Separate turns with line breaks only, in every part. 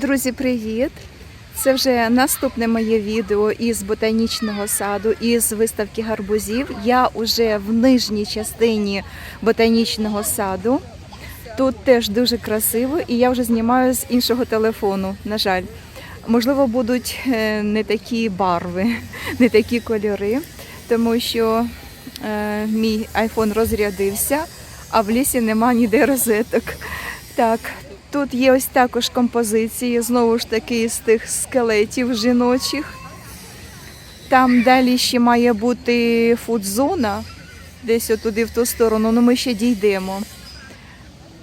Друзі, привіт! Це вже наступне моє відео із ботанічного саду, із виставки гарбузів. Я уже в нижній частині ботанічного саду. Тут теж дуже красиво, і я вже знімаю з іншого телефону. На жаль, можливо, будуть е, не такі барви, не такі кольори, тому що е, мій айфон розрядився, а в лісі нема ніде розеток. Так, тут є ось також композиції, знову ж таки, з тих скелетів жіночих. Там далі ще має бути фудзона, десь отуди в ту сторону, ну ми ще дійдемо.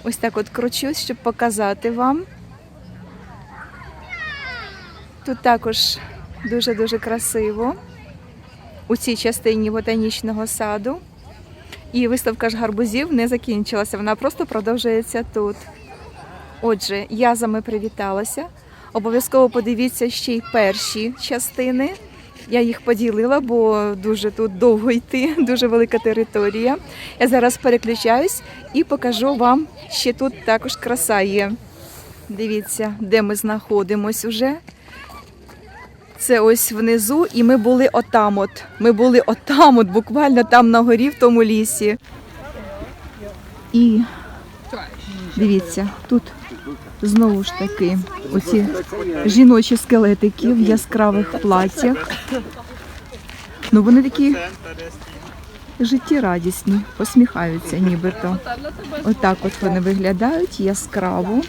Ось так от кручусь, щоб показати вам. Тут також дуже-дуже красиво у цій частині ботанічного саду. І виставка ж гарбузів не закінчилася, вона просто продовжується тут. Отже, я з вами привіталася. Обов'язково подивіться ще й перші частини. Я їх поділила, бо дуже тут довго йти, дуже велика територія. Я зараз переключаюсь і покажу вам, ще тут також краса є. Дивіться, де ми знаходимось уже. Це ось внизу, і ми були отам от. Ми були отам, от, буквально там на горі, в тому лісі. І дивіться, тут знову ж таки оці жіночі скелетики в яскравих платтях. Ну вони такі життєрадісні, посміхаються нібито. Отак от вони виглядають яскраво.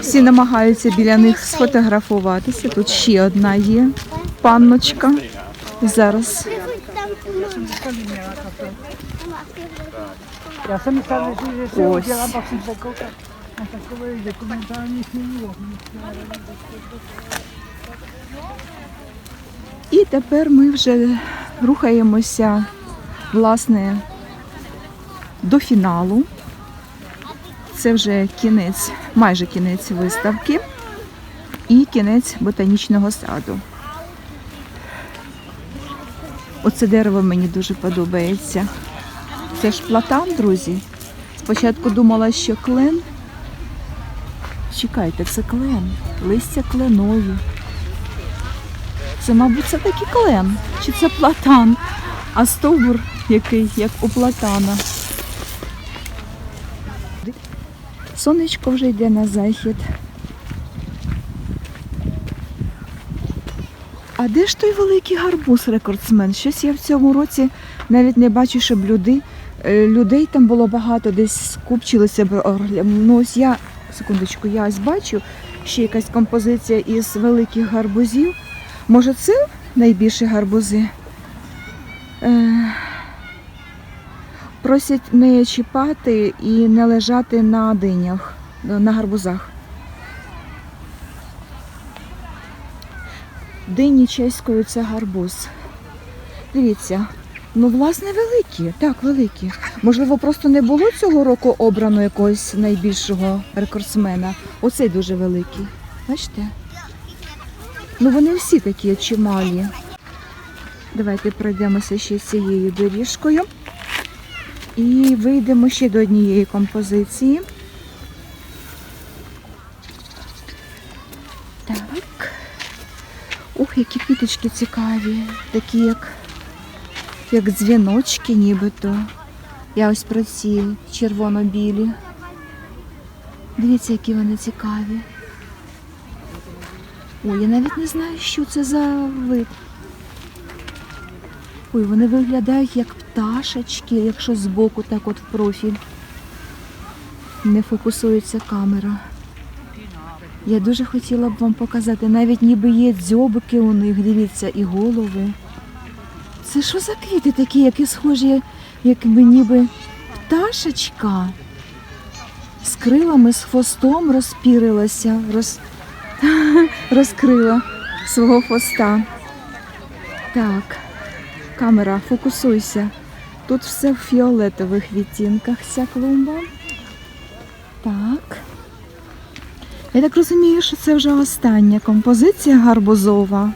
Всі намагаються біля них сфотографуватися. Тут ще одна є панночка. Зараз Ось.
Koukal na takový.
І тепер ми вже рухаємося власне до фіналу. Це вже кінець, майже кінець виставки і кінець ботанічного саду. Оце дерево мені дуже подобається. Це ж платан, друзі. Спочатку думала, що клен. Чекайте, це клен, листя кленові. Це, мабуть, це такий клен, чи це платан, а стовбур який, як у платана. Сонечко вже йде на захід. А де ж той великий гарбуз рекордсмен? Щось я в цьому році навіть не бачу, щоб люди, е, людей там було багато, десь скупчилися. Ну ось я, секундочку, я ось бачу ще якась композиція із великих гарбузів. Може, це найбільші гарбузи? Е, просять не чіпати і не лежати на динях, на гарбузах. Дині чеською це гарбуз. Дивіться, ну власне великі, так, великі. Можливо, просто не було цього року обрано якогось найбільшого рекордсмена. Оцей дуже великий. Бачите? Ну вони всі такі чималі. Давайте пройдемося ще цією доріжкою. І вийдемо ще до однієї композиції. Так. Ух, які квіточки цікаві. Такі як, як дзвіночки нібито. Я ось про ці червоно-білі. Дивіться, які вони цікаві. Ой, я навіть не знаю, що це за вид. Ой, вони виглядають як пташечки, якщо збоку так от в профіль. Не фокусується камера. Я дуже хотіла б вам показати, навіть ніби є дзьобики у них, дивіться, і голови. Це що за квіти такі, які схожі, якби ніби пташечка з крилами, з хвостом розпірилася, роз... розкрила свого хвоста. Так, камера, фокусуйся. Тут все в фіолетових відтінках ця клумба. Так. Я так розумію, що це вже остання композиція гарбузова.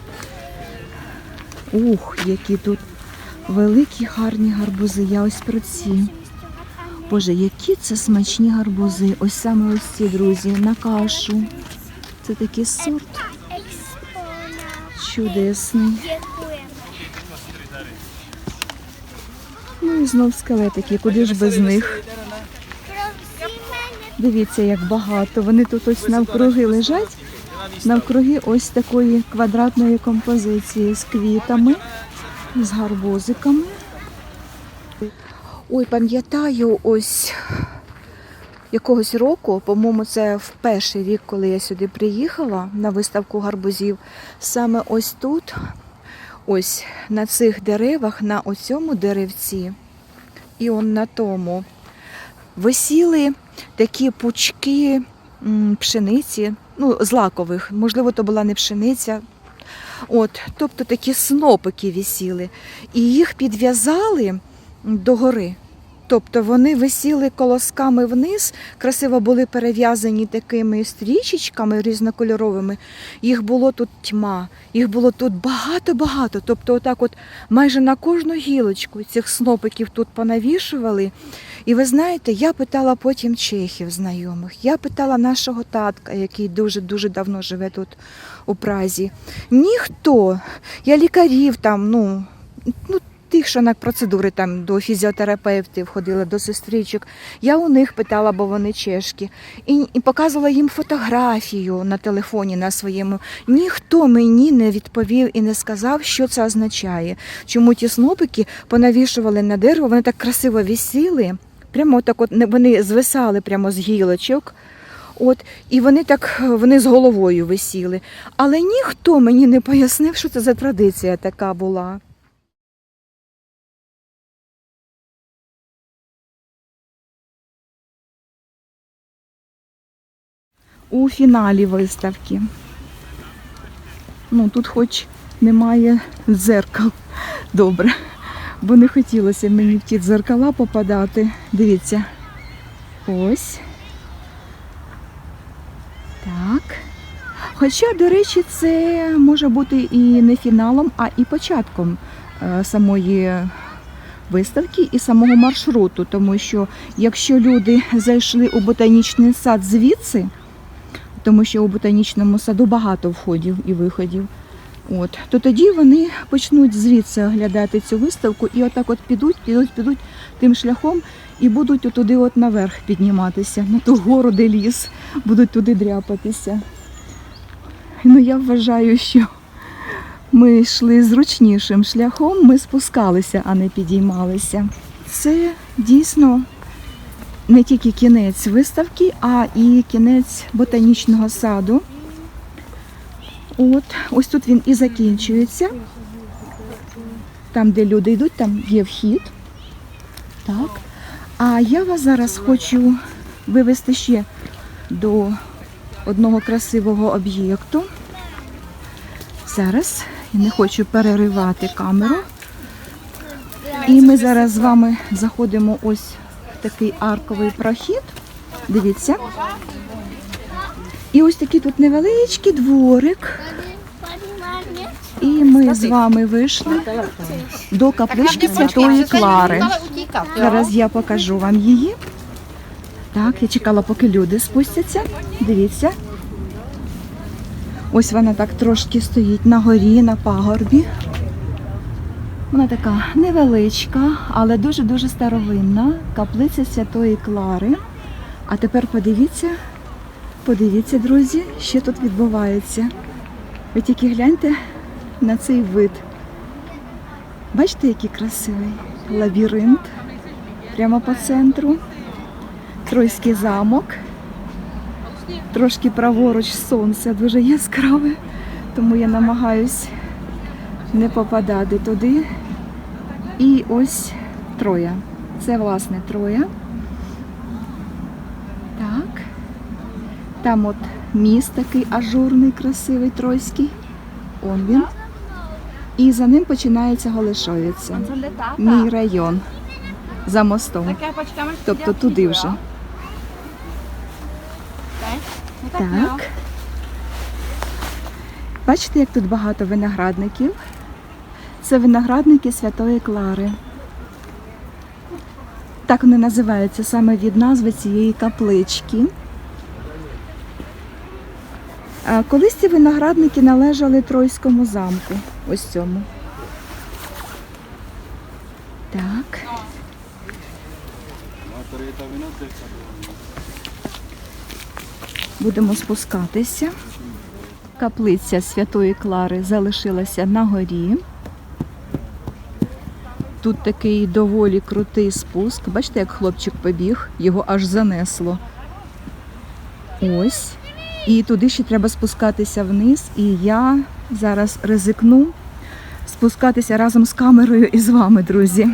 Ух, які тут великі гарні гарбузи. Я ось про ці. Боже, які це смачні гарбузи. Ось саме ось ці, друзі, на кашу. Це такий сорт чудесний. Ну і знов скелетики, куди ж без них. Дивіться, як багато. Вони тут ось навкруги лежать. Навкруги ось такої квадратної композиції з квітами, з гарбузиками. Ой, пам'ятаю, ось якогось року, по-моєму, це в перший рік, коли я сюди приїхала на виставку гарбузів. Саме ось тут, ось на цих деревах, на оцьому деревці і он на тому висіли такі пучки пшениці, ну, злакових, можливо, то була не пшениця. От, тобто такі снопики вісіли. І їх підв'язали догори. Тобто вони висіли колосками вниз, красиво були перев'язані такими стрічечками різнокольоровими. Їх було тут тьма, їх було тут багато-багато. Тобто, отак, от майже на кожну гілочку цих снопиків тут понавішували. І ви знаєте, я питала потім чехів знайомих, я питала нашого татка, який дуже-дуже давно живе тут у Празі. Ніхто, я лікарів там, ну, на процедури там до фізіотерапевтів ходила, до сестричок. Я у них питала, бо вони чешки, і, і показувала їм фотографію на телефоні на своєму. Ніхто мені не відповів і не сказав, що це означає. Чому ті снопики понавішували на дерево, вони так красиво висіли. Прямо так от вони звисали прямо з гілочок. От, і вони так вони з головою висіли. Але ніхто мені не пояснив, що це за традиція така була. У фіналі виставки. Ну, тут хоч немає дзеркал. Добре. Бо не хотілося мені в ті дзеркала попадати. Дивіться. Ось. Так. Хоча, до речі, це може бути і не фіналом, а і початком е, самої виставки і самого маршруту. Тому що якщо люди зайшли у ботанічний сад звідси, тому що у ботанічному саду багато входів і виходів. От, то тоді вони почнуть звідси оглядати цю виставку і отак от підуть, підуть, підуть тим шляхом і будуть отуди от наверх підніматися, на ту гору, де ліс, будуть туди дряпатися. Ну, я вважаю, що ми йшли зручнішим шляхом, ми спускалися, а не підіймалися. Це дійсно не тільки кінець виставки, а і кінець ботанічного саду. От, ось тут він і закінчується. Там, де люди йдуть, там є вхід. Так. А я вас зараз хочу вивести ще до одного красивого об'єкту. Зараз я не хочу переривати камеру. І ми зараз з вами заходимо ось такий арковий прохід. Дивіться. І ось такий тут невеличкий дворик. І ми з вами вийшли до каплички Святої Клари. Зараз я покажу вам її. Так, я чекала, поки люди спустяться. Дивіться. Ось вона так трошки стоїть на горі, на пагорбі. Вона така невеличка, але дуже-дуже старовинна. Каплиця Святої Клари. А тепер подивіться, подивіться, друзі, що тут відбувається. Ви тільки гляньте на цей вид. Бачите, який красивий лабіринт прямо по центру. Тройський замок. Трошки праворуч сонце дуже яскраве, тому я намагаюсь не попадати туди. І ось Троя. Це власне Троя. Так. Там от міст такий ажурний, красивий, тройський. Он він. І за ним починається Голешовиця. Мій район. За мостом. Тобто туди вже. Так. Бачите, як тут багато виноградників? Це виноградники Святої Клари. Так вони називаються саме від назви цієї каплички. Колись ці виноградники належали Тройському замку. Ось цьому. Так. Будемо спускатися. Каплиця Святої Клари залишилася на горі. Тут такий доволі крутий спуск. Бачите, як хлопчик побіг, його аж занесло. Ось. І туди ще треба спускатися вниз. І я зараз ризикну спускатися разом з камерою і з вами, друзі.